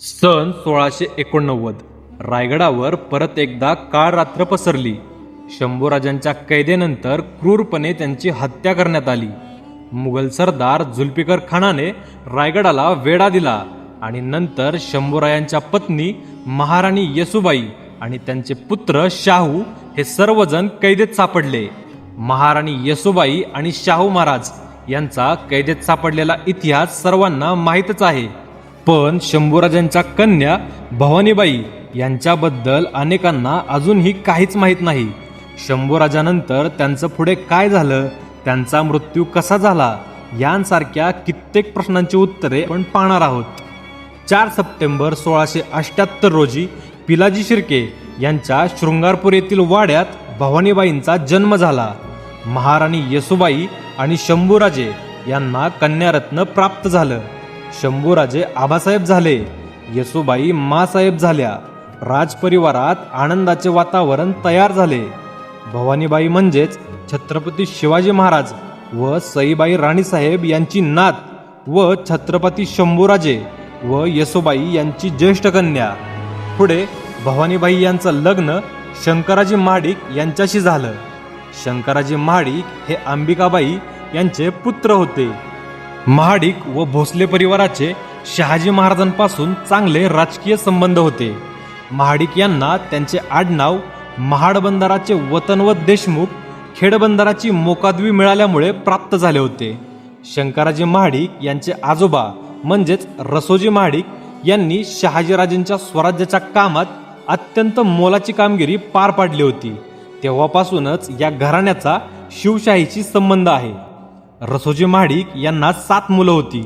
सन सोळाशे एकोणनव्वद. रायगडावर परत एकदा काळ रात्र पसरली. शंभूराजांच्या कैदेनंतर क्रूरपणे त्यांची हत्या करण्यात आली. मुघल सरदार झुल्फिकर खानाने रायगडाला वेढा दिला आणि नंतर शंभूरायांच्या पत्नी महाराणी येसुबाई आणि त्यांचे पुत्र शाहू हे सर्वजण कैदेत सापडले. महाराणी येसुबाई आणि शाहू महाराज यांचा कैदेत सापडलेला इतिहास सर्वांना माहीतच आहे. पण शंभूराजांच्या कन्या भवानीबाई यांच्याबद्दल अनेकांना अजूनही काहीच माहीत नाही. शंभूराजानंतर त्यांचं पुढे काय झालं? त्यांचा मृत्यू कसा झाला? यांसारख्या कित्येक प्रश्नांची उत्तरे आपण पाहणार आहोत. चार सप्टेंबर सोळाशे अठ्ठ्याहत्तर रोजी पिलाजी शिर्के यांच्या शृंगारपूर येथील वाड्यात भवानीबाईंचा जन्म झाला. महाराणी येसुबाई आणि शंभूराजे यांना कन्यारत्न प्राप्त झालं. शंभूराजे आबासाहेब झाले येसुबाई मासाहेब झाल्या राजपरिवारात आनंदाचे वातावरण तयार झाले. भवानीबाई म्हणजेच छत्रपती शिवाजी महाराज व सईबाई राणीसाहेब यांची नात व छत्रपती शंभूराजे व येसुबाई यांची ज्येष्ठ कन्या. पुढे भवानीबाई यांचं लग्न शंकराजी महाडिक यांच्याशी झालं. शंकराजी महाडिक हे अंबिकाबाई यांचे पुत्र होते. महाडिक व भोसले परिवाराचे शहाजी महाराजांपासून चांगले राजकीय संबंध होते. महाडिक यांना त्यांचे आडनाव महाडबंदाराचे वतनवत देशमुख खेडबंदराची मोकादवी मिळाल्यामुळे प्राप्त झाले होते. शंकराजी महाडिक यांचे आजोबा म्हणजेच रसोजी महाडिक यांनी शहाजीराजेंच्या स्वराज्याच्या कामात अत्यंत मोलाची कामगिरी पार पाडली होती. तेव्हापासूनच या घराण्याचा शिवशाहीशी संबंध आहे. रसोजी महाडिक यांना सात मुलं होती.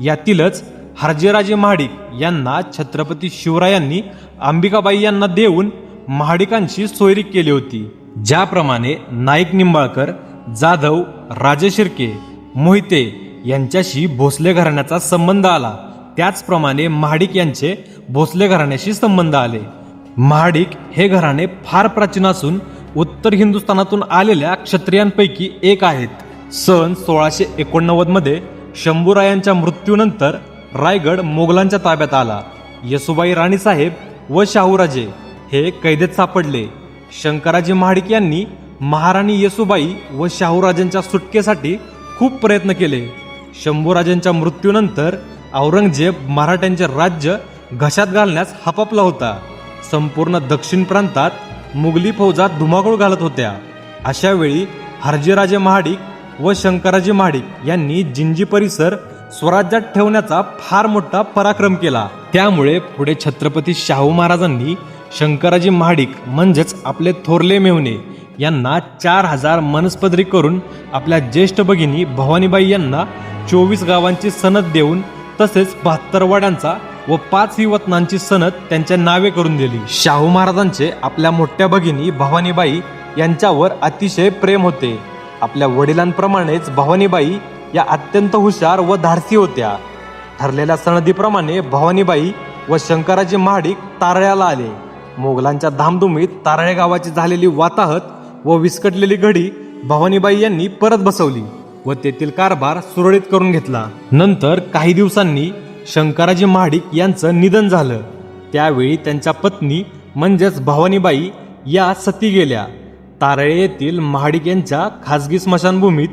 यातीलच हरजेराजे महाडिक यांना छत्रपती शिवरायांनी अंबिकाबाई यांना देऊन महाडिकांशी सोयरी केली होती. ज्याप्रमाणे नाईक निंबाळकर जाधव राजे शिर्के मोहिते यांच्याशी भोसले घराण्याचा संबंध आला. त्याचप्रमाणे महाडिक यांचे भोसले घराण्याशी संबंध आले. महाडिक हे घराणे फार प्राचीन असून उत्तर हिंदुस्थानातून आलेल्या क्षत्रियांपैकी एक आहेत. सन सोळाशे एकोणनव्वदमध्ये शंभूरायांच्या मृत्यूनंतर रायगड मोगलांच्या ताब्यात आला. येसुबाई राणीसाहेब व शाहूराजे हे कैदेत सापडले. शंकराजी महाडिक यांनी महाराणी येसुबाई व शाहूराजांच्या सुटकेसाठी खूप प्रयत्न केले. शंभूराजांच्या मृत्यूनंतर औरंगजेब मराठ्यांचे राज्य घशात घालण्यास हपापला होता. संपूर्ण दक्षिण प्रांतात मुघली फौजा धुमाकूळ घालत होत्या. अशावेळी हरजीराजे महाडिक व शंकराजी महाडिक यांनी जिंजी परिसर स्वराज्यात ठेवण्याचा फार मोठा पराक्रम केला. त्यामुळे पुढे छत्रपती शाहू महाराजांनी शंकराजी महाडिक म्हणजेच आपले थोरले मेवणे यांना चार हजार मनस्पदरी करून आपल्या ज्येष्ठ भगिनी भवानीबाई यांना चोवीस गावांची सनद देऊन तसेच बहात्तर वाड्यांचा व पाच ही सनद त्यांच्या नावे करून दिली. शाहू महाराजांचे आपल्या मोठ्या भगिनी भवानीबाई यांच्यावर अतिशय प्रेम होते. आपल्या वडिलांप्रमाणेच भवानीबाई या अत्यंत हुशार व धाडसी होत्या. ठरलेल्या सनदीप्रमाणे भवानीबाई व शंकराजी महाडिक तारळ्याला आले. मोगलांच्या धामधुमीत तारळे गावाची झालेली वाताहत व विस्कटलेली घडी भवानीबाई यांनी परत बसवली व तेथील कारभार सुरळीत करून घेतला. नंतर काही दिवसांनी शंकराजी महाडिक यांचं निधन झालं. त्यावेळी त्यांच्या पत्नी म्हणजेच भवानीबाई या सती गेल्या. तारळे येथील महाडिक यांच्या खासगी स्मशानभूमीत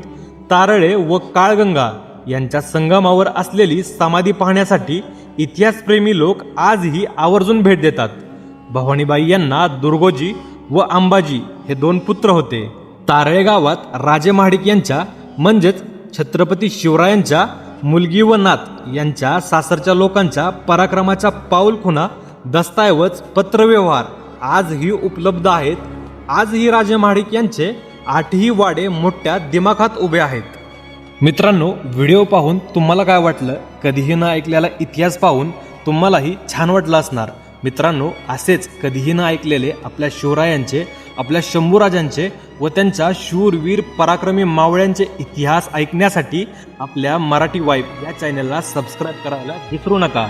तारळे व काळगंगा यांच्या संगमावर असलेली समाधी पाहण्यासाठी इतिहासप्रेमी लोक आजही आवर्जून भेट देतात. भवानीबाई यांना दुर्गोजी व अंबाजी हे दोन पुत्र होते. तारळे गावात राजे महाडिक यांच्या म्हणजेच छत्रपती शिवरायांच्या मुलगी व नात यांच्या सासरच्या लोकांच्या पराक्रमाच्या पाऊलखुणा दस्तऐवज पत्रव्यवहार आजही उपलब्ध आहेत आजही राजे महाडिक यांचे आठही वाडे मोठ्या दिमाखात उभे आहेत. मित्रांनो व्हिडिओ पाहून तुम्हाला काय वाटलं? कधीही न ऐकलेला इतिहास पाहून तुम्हालाही छान वाटलं असणार. मित्रांनो असेच कधीही न ऐकलेले आपल्या शिवरायांचे आपल्या शंभूराजांचे व त्यांच्या शूरवीर पराक्रमी मावळ्यांचे इतिहास ऐकण्यासाठी आपल्या मराठी वाईफ या चॅनलला सबस्क्राईब करायला विसरू नका.